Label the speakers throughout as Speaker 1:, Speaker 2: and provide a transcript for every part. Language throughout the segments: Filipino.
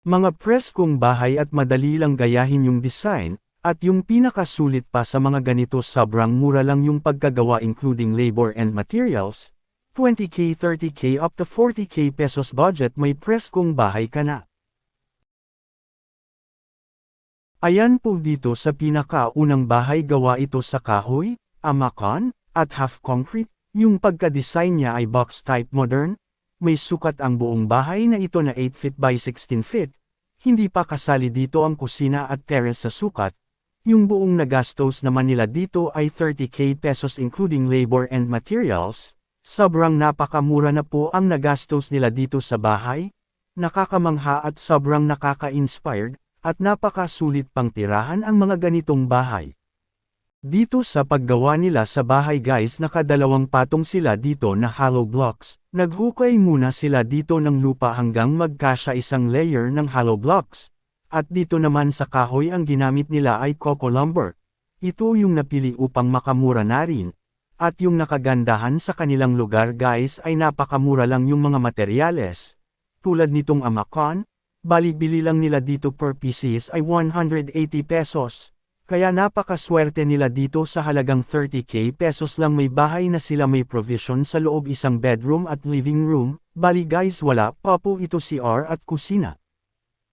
Speaker 1: Mga preskong bahay at madali lang gayahin yung design, at yung pinakasulit pa sa mga ganito sobrang mura lang yung pagkagawa including labor and materials, 20k 30k up to 40k pesos budget may preskong bahay ka na. Ayan po dito sa pinakaunang bahay gawa ito sa kahoy, amakan, at half concrete, yung pagka-design niya ay box type modern, may sukat ang buong bahay na ito na 8 feet by 16 feet, hindi pa kasali dito ang kusina at terrace sa sukat, yung buong nagastos naman nila dito ay 30k pesos including labor and materials, sobrang napakamura na po ang nagastos nila dito sa bahay, nakakamangha at sobrang nakaka-inspired, at napakasulit pang tirahan ang mga ganitong bahay. Dito sa paggawa nila sa bahay guys nakadalawang patong sila dito na hollow blocks, naghukay muna sila dito ng lupa hanggang magkasya isang layer ng hollow blocks. At dito naman sa kahoy ang ginamit nila ay coco lumber. Ito yung napili upang makamura na rin. At yung nakagandahan sa kanilang lugar guys ay napakamura lang yung mga materyales. Tulad nitong amakon, bali bili lang nila dito per pieces ay 180 pesos. Kaya napakaswerte nila dito sa halagang 30k pesos lang may bahay na sila may provision sa loob isang bedroom at living room, bali guys wala pa po ito CR at kusina.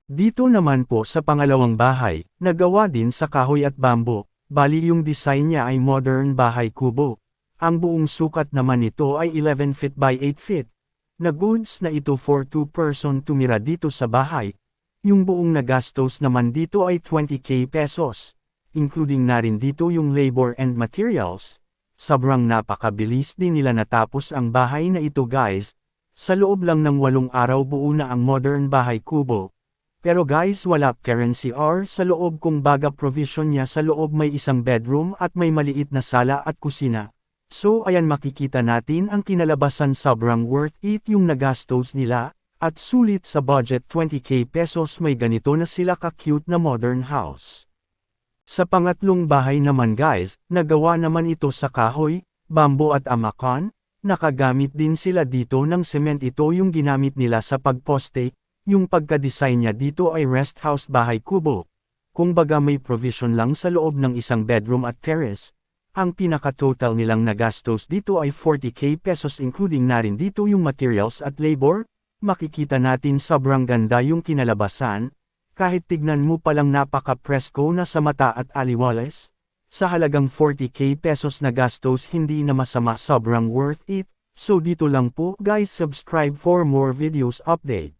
Speaker 1: Dito naman po sa pangalawang bahay, nagawa din sa kahoy at bambo, bali yung design niya ay modern bahay kubo. Ang buong sukat naman nito ay 11 feet by 8 feet. Na goods na ito for 2 person tumira dito sa bahay. Yung buong nagastos naman dito ay 20k pesos including na rin dito yung labor and materials. Sobrang napakabilis din nila natapos ang bahay na ito guys, sa loob lang ng walong araw buo na ang modern bahay kubo. Pero guys wala currency or sa loob kung baga provision niya sa loob may isang bedroom at may maliit na sala at kusina. So ayan makikita natin ang kinalabasan sobrang worth it yung nagastos nila, at sulit sa budget 20k pesos may ganito na sila ka-cute na modern house. Sa pangatlong bahay naman guys, nagawa naman ito sa kahoy, bambo at amakan, nakagamit din sila dito ng cement ito yung ginamit nila sa pagposte, yung pagka-design niya dito ay rest house bahay kubo. Kung baga may provision lang sa loob ng isang bedroom at terrace, ang pinaka-total nilang nagastos dito ay 40k pesos including na rin dito yung materials at labor, makikita natin sobrang ganda yung kinalabasan, kahit tignan mo palang napaka-presko na sa mata at aliwales, sa halagang 40k pesos na gastos hindi na masama sobrang worth it, so dito lang po guys subscribe for more videos update.